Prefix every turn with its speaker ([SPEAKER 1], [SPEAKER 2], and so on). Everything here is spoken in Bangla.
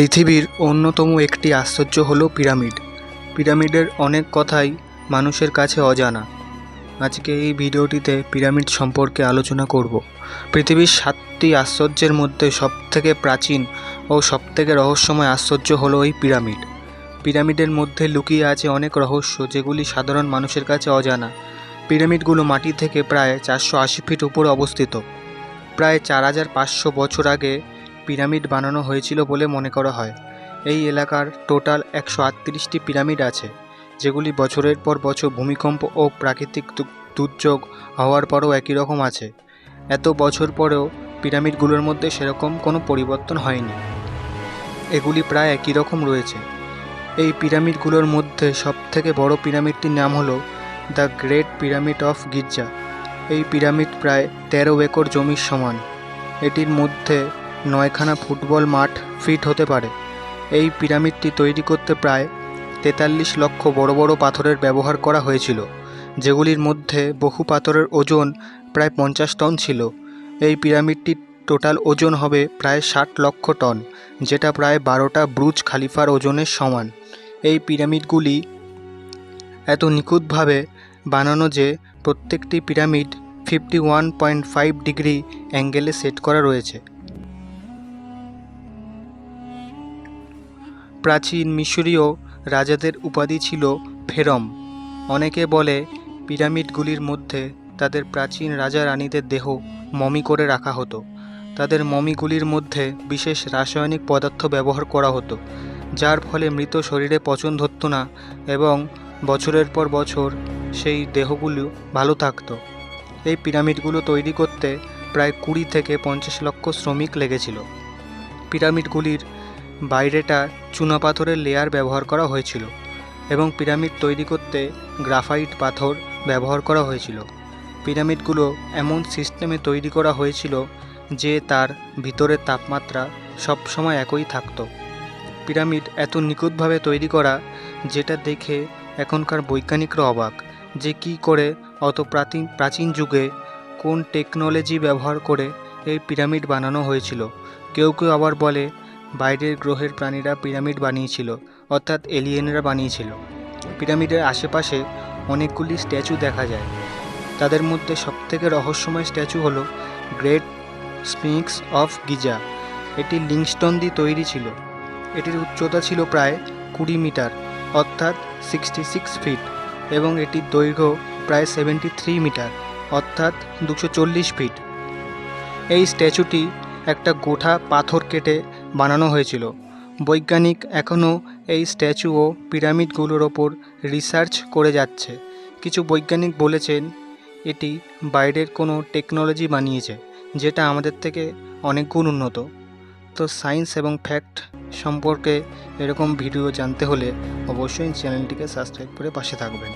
[SPEAKER 1] পৃথিবীর অন্যতম একটি আশ্চর্য হলো পিরামিড। পিরামিডের অনেক কথাই মানুষের কাছে অজানা। আজকে এই ভিডিওটিতে পিরামিড সম্পর্কে আলোচনা করব। পৃথিবীর সাতটি আশ্চর্যের মধ্যে সবথেকে প্রাচীন ও সবথেকে রহস্যময় আশ্চর্য হলো এই পিরামিড। পিরামিডের মধ্যে লুকিয়ে আছে অনেক রহস্য যেগুলি সাধারণ মানুষের কাছে অজানা। পিরামিডগুলো মাটি থেকে প্রায় চারশো আশি ফিট উপরে অবস্থিত। প্রায় চার হাজার পাঁচশো বছর আগে পিরামিড বানানো হয়েছিল বলে মনে করা হয়। এই এলাকার টোটাল একশো আটত্রিশটি পিরামিড আছে, যেগুলি বছরের পর বছর ভূমিকম্প ও প্রাকৃতিক দুর্যোগ হওয়ার পরও একই রকম আছে। এত বছর পরেও পিরামিডগুলোর মধ্যে সেরকম কোনো পরিবর্তন হয়নি। এগুলি প্রায় একই রকম রয়েছে। এই পিরামিডগুলোর মধ্যে সবথেকে বড় পিরামিডটির নাম হলো দ্য গ্রেট পিরামিড অফ গির্জা। এই পিরামিড প্রায় তেরো একর জমির সমান। এটির মধ্যে নয়খানা ফুটবল মাঠ ফিট হতে পারে। এই পিরামিডটি তৈরি করতে প্রায় তেতাল্লিশ লক্ষ বড় বড় পাথরের ব্যবহার করা হয়েছিল, যেগুলির মধ্যে বহু পাথরের ওজন প্রায় পঞ্চাশ টন ছিল। এই পিরামিডটির টোটাল ওজন হবে প্রায় ষাট লক্ষ টন, যেটা প্রায় বারোটা ব্রুজ খালিফার ওজনের সমান। এই পিরামিডগুলি এত নিখুঁতভাবে বানানো যে প্রত্যেকটি pyramid fifty one point five degree অ্যাঙ্গেলে সেট করা রয়েছে। প্রাচীন মিশরীয় রাজাদের উপাধি ছিল ফেরম। অনেকে বলে পিরামিডগুলির মধ্যে তাদের প্রাচীন রাজা রানীদের দেহ মমি করে রাখা হতো। তাদের মমিগুলির মধ্যে বিশেষ রাসায়নিক পদার্থ ব্যবহার করা হতো, যার ফলে মৃত শরীরে পচন ধরতো না এবং বছরের পর বছর সেই দেহগুলো ভালো থাকতো। এই পিরামিডগুলো তৈরি করতে প্রায় কুড়ি থেকে পঞ্চাশ লক্ষ শ্রমিক লেগেছিল। পিরামিডগুলির বাইরেটা চুনাপাথরের লেয়ার ব্যবহার করা হয়েছিল এবং পিরামিড তৈরি করতে গ্রাফাইট পাথর ব্যবহার করা হয়েছিল। পিরামিডগুলো এমন সিস্টেমে তৈরি করা হয়েছিল যে তার ভিতরের তাপমাত্রা সবসময় একই থাকতো। পিরামিড এত নিখুঁতভাবে তৈরি করা যেটা দেখে এখনকার বৈজ্ঞানিকরা অবাক যে কী করে অত প্রাচীন প্রাচীন যুগে কোন টেকনোলজি ব্যবহার করে এই পিরামিড বানানো হয়েছিল। কেউ কেউ আবার বলে বাইরের গ্রহের প্রাণীরা পিরামিড বানিয়েছিল, অর্থাৎ এলিয়েনরা বানিয়েছিল। পিরামিডের আশেপাশে অনেকগুলি স্ট্যাচু দেখা যায়। তাদের মধ্যে সবথেকে রহস্যময় স্ট্যাচু হল গ্রেট স্পিংক্স অফ গিজা। এটি লিংস্টন দিয়ে তৈরি ছিল। এটির উচ্চতা ছিল প্রায় কুড়ি মিটার, অর্থাৎ সিক্সটি সিক্স ফিট, এবং এটির দৈর্ঘ্য প্রায় সেভেন্টি থ্রি মিটার, অর্থাৎ দুশো চল্লিশ ফিট। এই স্ট্যাচুটি একটা গোঠা পাথর কেটে বানানো হয়েছিল। বৈজ্ঞানিক এখনও এই স্ট্যাচু ও পিরামিডগুলোর ওপর রিসার্চ করে যাচ্ছে। কিছু বৈজ্ঞানিক বলেছেন, এটি বাইরের কোনো টেকনোলজি বানিয়েছে, যেটা আমাদের থেকে অনেক গুণ উন্নত। তো সায়েন্স এবং ফ্যাক্ট সম্পর্কে এরকম ভিডিও জানতে হলে অবশ্যই চ্যানেলটিকে সাবস্ক্রাইব করে পাশে থাকবেন।